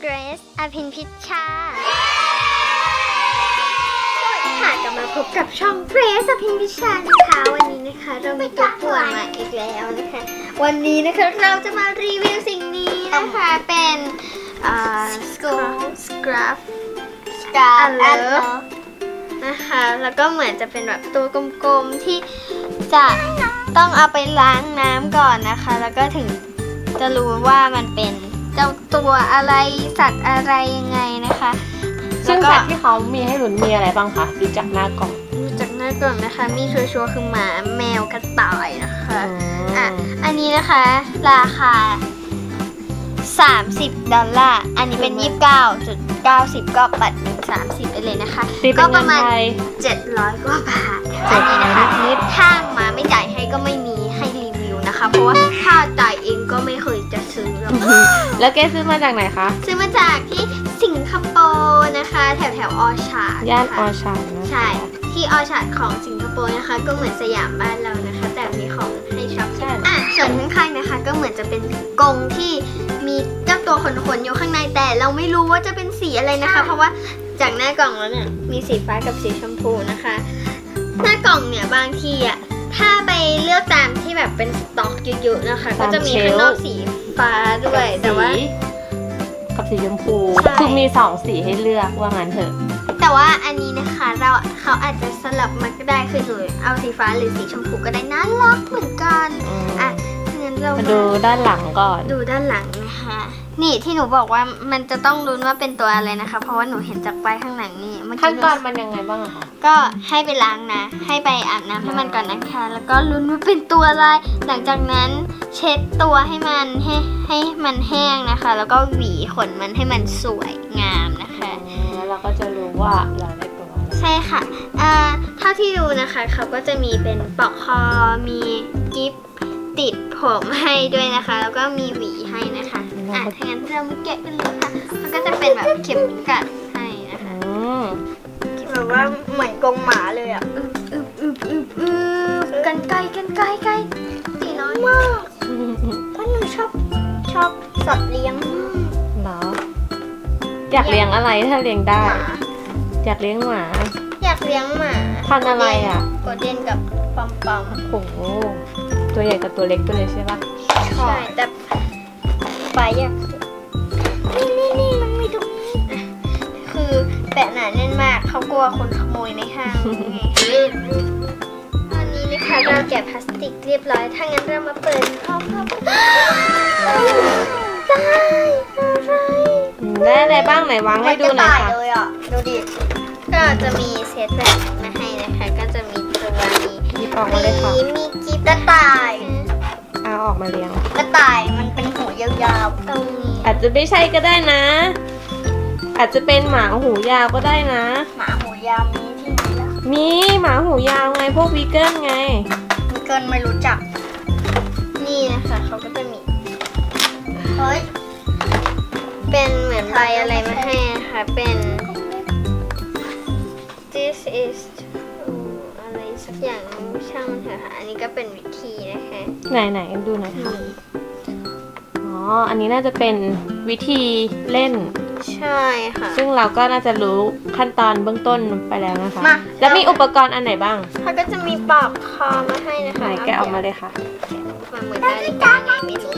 เกรซอภินพิชชา สวัสดีค่ะกลับมาพบกับช่องเกรซอภินพิชชานะคะ วันนี้นะคะ เรามีตัวป่วนมาอีกแล้วนะคะ วันนี้นะคะเราจะมารีวิวสิ่งนี้นะคะ เป็นอ่าสกูสครับสกาเลนะคะ แล้วก็เหมือนจะเป็นแบบตัวกลมๆที่จะ ต้องเอาไปล้างน้ำก่อนนะคะ แล้วก็ถึงจะรู้ว่ามันเป็นเจ้าตัวอะไรสัตว์อะไรยังไงนะคะซึ่งแล้วก็สัตว์ที่เขามีให้ลุ้นมีอะไรบ้างคะดูจากหน้ากล่องดูจากหน้ากล่องนะคะ มีชัวร์ๆคือหมาแมวกระต่ายนะคะอะอันนี้นะคะ ราคา 30 ดอลลาร์ อันนี้เป็น 29.90 ก็ปัดเป็น30 ไปเลยนะคะ ตีเป็ก็นปเงิระนมาณ ไทย 700 กว่าบาทเจ็อันดนี้ร้อยนะคะนิด ถ้ามาไม่จ่ายให้ก็ไม่มีให้รีวิวนะคะ เพราะว่าถ้าจ่ายเองก็ไม่เคยจะซื้อหรอก แล้วแกซื้อมาจากไหนคะ ซื้อมาจากที่สิงคโปร์นะคะ แถวแถวๆออชาร์ดย่านนะคะออชาร์ดนะคะ ใช่ ที่ออชาร์ดของสิงคโปร์นะคะ ก็เหมือนสยามบ้านเรานะคะ ส่วนข้างๆนะคะ ก็เหมือนจะเป็นกรงที่มีเจ้าตัวขนๆอยู่ข้างในแต่ เราไม่รู้ว่าจะเป็นสีอะไรนะคะ เพราะว่าจากหน้ากล่องแล้วเนี่ยมีสีฟ้ากับสีชมพูนะคะ หน้ากล่องเนี่ยบางทีอะถ้าไปเลือกตามที่แบบเป็นสต็อกเยอะๆนะคะ ก็จะมีข้างนอกสีฟ้าด้วยแต่ว่ากับสีชมพูใช่คือมีสองสีให้เลือกว่างั้นเถอะ แต่ว่าอันนี้นะคะเราเขาอาจจะสลับมาก็ได้คือหนูเอาสีฟ้าหรือสีชมพูก็ได้น่ารักเหมือนกันอืมอะงั้น เรามามาดูด้านหลังก่อน ดูด้านหลังนะคะ นี่ที่หนูบอกว่ามันจะต้องลุ้นว่าเป็นตัวอะไรนะคะ เพราะว่าหนูเห็นจากป้ายข้างหลังนี่เมื่อขั้นกี้ตอนมันยังไงบ้างอะคะก็ให้ไปล้างนะ ให้ไปอาบน้ำให้มันก่อนนะคะ แล้วก็ลุ้นว่าเป็นตัวอะไร หลังจากนั้นเช็ดตัวให้มันให้ให้มันแห้งนะคะ แล้วก็หวีขนมันให้มันสวยงามนะคะแล้วเราก็จะรู้ว่าเราได้ตัวอะไรใช่ค่ะอ่าเท่าที่ดูนะคะเขาก็จะมีเป็นปลอกคอมีกิฟติ ดผมให้ด้วยนะคะ แล้วก็มีหวีให้นะคะอะถ้างั้นเรามาแกะกันเลยค่ะมันก็จะเป็นแบบเข็มกัดให้นะคะอืมแบบว่าเหมือนกรงหมาเลยอะอึบอึบอึบอึบอึบกันไกลกันไกลไกลตีน้อยมากเพราะหนูชอบชอบสัตว์เลี้ยงเหรออยากเลี้ยงอะไรถ้าเลี้ยงได้หมาอยากเลี้ยงหมา อยากเลี้ยงหมาพันธุ์อะไรอะโกลเด้นกับปอมปอมโอ้โห ตัวใหญ่กับตัวเล็กไปเลยใช่ปะใช่แต่ไปอยากนี่นี่นี่มันมีตรงนี้อะคือแปะหนาแน่นมากเขากลัวคนขโมยในห้างไงตอนนี้นะคะเราแกะพลาสติกเรียบร้อยถ้างั้นเรามาเปิดเข้าเข้าได้อะไรอืมได้อะไรบ้างไหนวางให้ดูหน่อยค่ะเลยอะดูดิก็จะมีเซตแบบนี้มาให้นะคะ ก็จะมีตัวมีหยิบออกมาเลยค่ะมีมี กีบกระต่าย เอาออกมาเลี้ยง กระต่ายมันเป็นหูยาวๆตรงนี้อาจจะไม่ใช่ก็ได้นะ อาจจะเป็นหมาหูยาวก็ได้นะ หมาหูยาวมีที่ไหนล่ะมีหมาหูยาวไงพวกวีเกิลไง มีเกินไม่รู้จัก นี่นะคะเขาก็จะมี เฮ้ย เป็นเหมือนใบอะไรมาให้นะคะเป็น this is to อะไรสักอย่าง ช่างมันเถอะค่ะ อันนี้ก็เป็นวิธีนะคะ ไหนไหนดูหน่อยค่ะนี่อ๋อ อันนี้น่าจะเป็นวิธีเล่น ใช่ค่ะ ซึ่งเราก็น่าจะรู้ขั้นตอนเบื้องต้นไปแล้วนะคะ มา แล้วมีอุปกรณ์อันไหนบ้างเขาก็จะมีปลอกคอมาให้นะไหนคะแกะออกมาเลยค่ะมาเหมือนนาฬิกาไงไม่รู้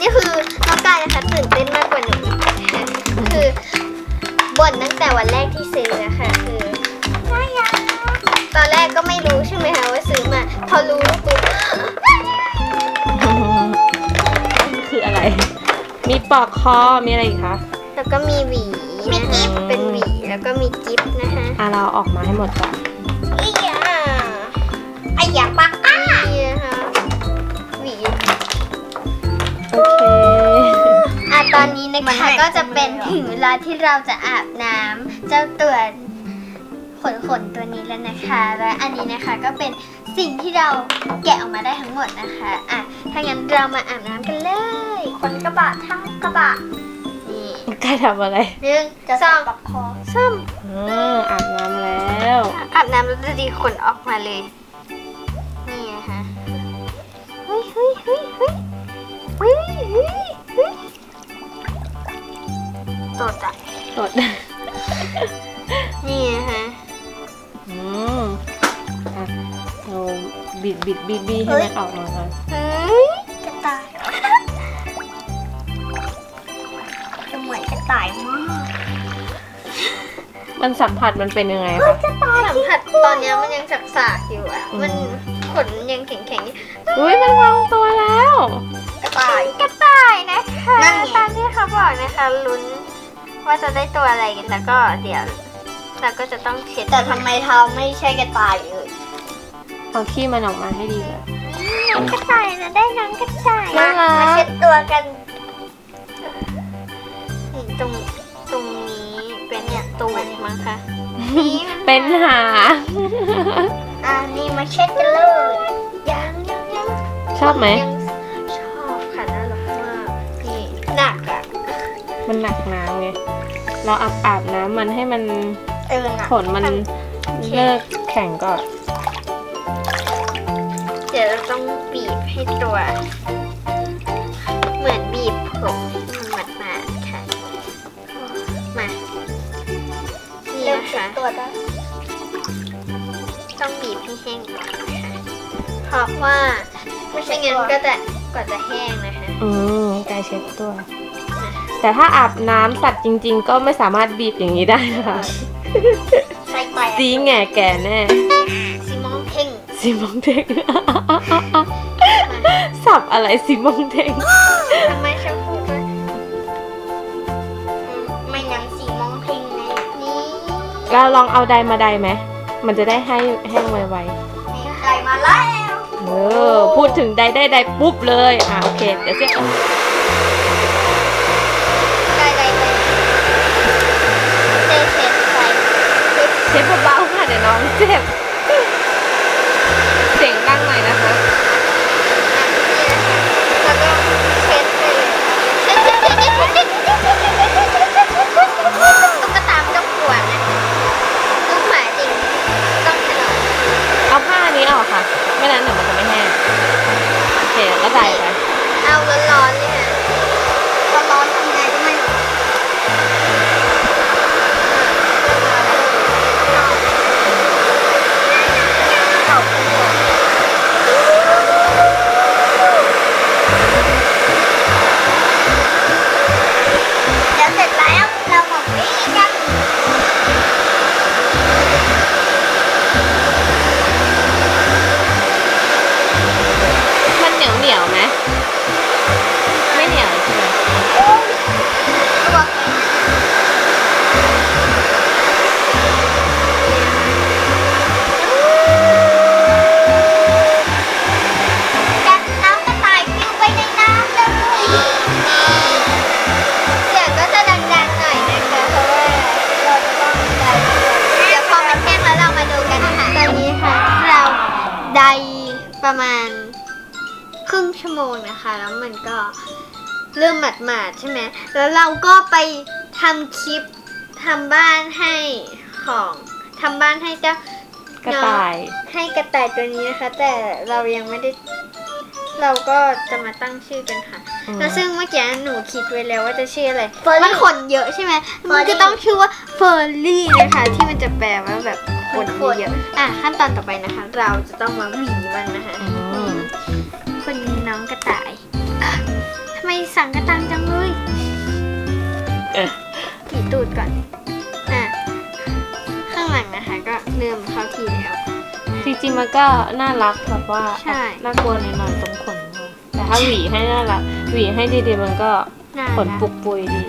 นี่คือน้องกายนะคะตื่นเต้นมากกว่าหนูอีกนะคะคือบ่นตั้งแต่วันแรกที่ซื้อนะคะ อมาพอรู้ปุ๊บคืออะไร มีปลอกคอ มีอะไรอีกคะ แล้วก็มีหวีนะคะเป็นหวีแล้วก็มีกิฟต์นะคะอะเราเอาออกมาให้หมดก่อนอียาไอ้ยาปักอะนี่นะคะหวีโอเค อะตอนนี้นะคะก็จะเป็นถึงเวลาที่เราจะอาบน้ำเจ้าตัว ขนขนๆตัวนี้แล้วนะคะ และอันนี้นะคะก็เป็นสิ่งที่เราแกะออกมาได้ทั้งหมดนะคะ อะ ถ้างั้นเรามาอาบน้ำกันเลยขนกระบะทั้งกระบะ นี่ใกล้ทำอะไรหนึ่งสองปักคอซ้มอืมอาบน้ำแล้ว อาบน้ำแล้วจะดีขนออกมาเลย นี่นะคะตดอะตดนี่นะ ดบิดบิดบิดให้มันออกมาก่อนเฮ้ยกระต่ายจะเหมือนกระต่ายมากมันสัมผัสมันเป็นยังไงคะกระต่ายสัมผัสตอนเนี้ยมันยังสากๆอยู่อะอืมมันขนยังแข็งๆอยู่อุ้ยมันวางตัวแล้ว กระต่ายกระต่ายนะคะตามที่เขาบอกนะคะลุ้นว่าจะได้ตัวอะไรกันแล้วก็เดี๋ยวเราก็จะต้องเช็ดแต่ทำไมเท้าไม่ใช่กระต่ายเลย เอาขี้มันออกมาให้ดีเลยน้องกระต่ายนะได้น้องกระต่ายน่ารักมาเช็ดตัวกันนี่ตรงตรงนี้เป็นเนี่ยตูดมั้งคะนี่มันเป็นหาอ่านี่มาเช็ดกันเลยยังยังยังชอบไหมยังชอบค่ะน่ารักมากนี่หนักอะมันหนักน้ำไงเราอาบอาบน้ำมันให้มันเออหนักขนมันเลิกแข็งก่อน บีบให้ตัว เหมือนบีบผมให้มันหมาดๆค่ะ มานี่นะคะต้องบีบให้แห้งก่อนนะคะเพราะว่าไม่ใช่งั้นก็จะกว่าจะแห้งนะคะอืมกายเช็ดตัว แต่ถ้าอาบน้ำสัตว์จริง ๆ ก็ไม่สามารถบีบอย่างนี้ได้นะคะใส่ไปซีแง่แก่แน่ ซีมองเพ่งซีมองเทง สับอะไรซีมองเทงทำไมชอบพูดด้วยอืมไม่งั้นสีมองเพ่งแน่นี่เราลองเอาไดมาไดไหมมันจะได้ให้แห้งไวมีใครมาแล้วๆเออพูดถึงไดได้ไดปุ๊บเลยอ่าโอเคเดี๋ยวเช็ดได้ได้ได้เตะเตะใส่เตะเช็ดเบาๆค่ะเดี๋ยวน้องเจ็บ ชั่วโมงนะคะ แล้วมันก็เริ่มหมาดๆใช่ไหมแล้วเราก็ไปทำคลิปทำบ้านให้ของทำบ้านให้เจ้ากระต่าย ให้กระต่ายตัวนี้นะคะ แต่เรายังไม่ได้ เราก็จะมาตั้งชื่อกันค่ะอืมแล้วซึ่งเมื่อกี้หนูคิดไว้แล้วว่าจะชื่ออะไรมันขนเยอะใช่ไหมมันจะต้องชื่อว่าเฟอร์รี่นะคะ ที่มันจะแปลว่าแบบขนเยอะๆอะขั้นตอนต่อไปนะคะ เราจะต้องมาหวีมันนะคะอืมค นน้องกระต่ายอะทำไมสั่งกระตังจังเลยเออถีตูดก่อน อะ ข้างหลังนะคะ ก็เริ่มเข้าที่แล้ว จริงๆมันก็น่ารักแบบว่า ใช่ น่ากลัวหน่อยๆตรงขนมันแต่ถ้าหวีให้น่ารัก หวีให้ดีๆมันก็น่าขนรักปุกปุยดี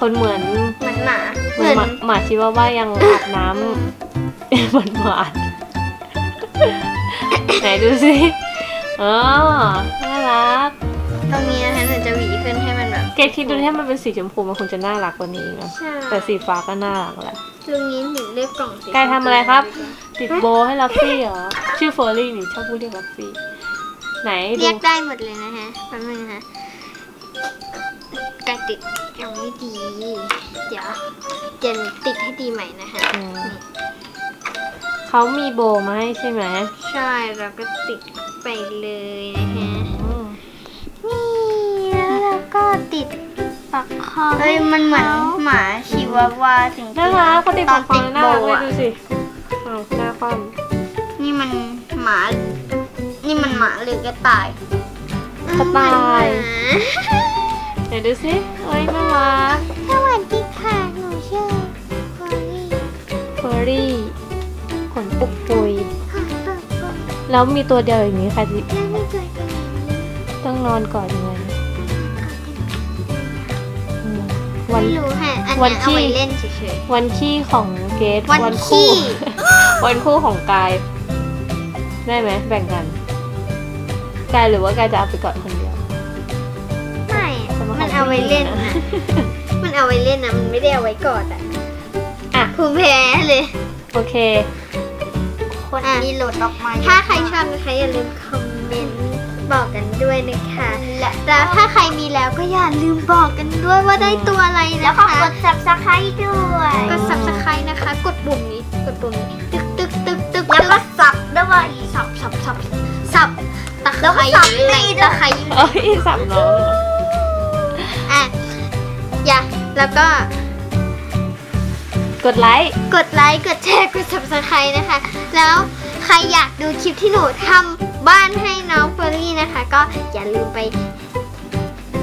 คนเหมือนเหมือนหมา เหมือนหมาหมาชิวาว่ายังอาบน้ำหวานหวานๆไหนดูสิ อ๋อ น่ารัก ตรงนี้นะคะหนูจะหวีขึ้นให้มันแบบ เกดคิดดูถ้ามันเป็นสีชมพูมันคงจะน่ารักกว่านี้นะใช่ แต่สีฟ้าก็น่ารักแหละ ตรงนี้หนูเรียกกล่องสีกายทำอะไรครับ ติดโบว์ให้ลัฟฟี่เหรอ ชื่อเฟอร์รี่นี่ชอบพูดเรียกลัฟฟี่ ไหนดู เรียกได้หมดเลยนะคะแป๊บนึงนะคะการติดยังไม่ดี เดี๋ยวเดี๋ยวหนูติดให้ดีใหม่นะคะอืมเขามีโบว์มาให้ใช่ไหม ใช่เราก็ติด ไปเลยนะคะอืมนี่ปักคอเฮ้ยมันเหมือนหมาชิวาวาจริงๆน่ารักเขาติดตขออนงฟัติงดน่าโบรักเลยอะดูสิอ้าวหน้าคว่นี่มันหมา นี่มันหมาหรือกระต่ายำกระต่ายไหนดูสิเอ้ยน่ารักสวัสดีค่ะหนูชื่อโคลี่เฟอร์รี่ขนปุกปุยค่ะตัวตัว แล้วมีตัวเดียวอย่างนี้ค่ะที่แล้วมีตัวตัวนี้ต้องนอนกอดยังไงอืมวัน ไม่รู้ค่ะอันวัเนี้นยที่ เอาไว้เล่นเฉยวันขี้ของเกดวันขี้ วันคู่ของกาย ได้ไหมแบ่งกันกายหรือว่ากายจะเอาไปกอดคนเดียวๆไม่แต่ว่ามันของเอาไว้เล่นผู้หญิงนะนะ มันเอาไว้เล่นนะ มันไม่ได้เอาไว้กอดอะอะ ภูมิแพ้เลย โอเค คนอะนี้โหลดออกมาถ้าใครชอบนะคะอย่าลืมคอมเมนต์บอกกันด้วยนะคะและแล้วถ้าใครมีแล้วก็อย่าลืมบอกกันด้วยว่าได้ตัวอะไรแล้วนะก็คะกด subscribe ด้วยกด subscribe นะคะ กดปุ่มนี้กดปุ่มนี้ตึกตึกตึกตึกแล้วก็สับด้วยสับสับสับสับตะไคแล้วก็ร้สับอยู่ไหนนี่ด้วยตะไคร้อยู่ไหนเอ้ยสับน้องอะอย่าแล้วก็ กดไลค์ กดไลค์ กดแชร์ กด subscribe นะคะ แล้วใครอยากดูคลิปที่หนูทำบ้านให้น้องเฟอร์รี่นะคะ ก็อย่าลืมไป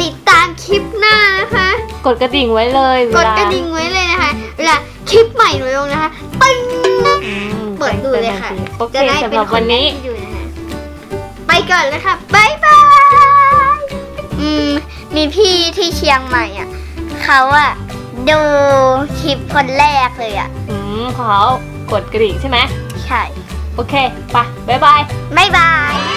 ติดตามคลิปหน้านะคะ กดกระดิ่งไว้เลยเวกดลากระดิ่งไว้เลยนะคะเวลาคลิปใหม่หนูลงนะคะตึ้งอืมเปิดดูเลยค่ะโอเคจะได้สำเป็หนรับควันนแรกนี้ที่ดูนะคะไปก่อนเลยค่ะบ๊ายบาย อืม มีพี่ที่เชียงใหม่อะ เขาอะ ดูคลิปคนแรกเลยอะ อืมเขากดกระดิ่งใช่ไหม ใช่ โอเค ไป บ๊ายบาย บ๊ายบาย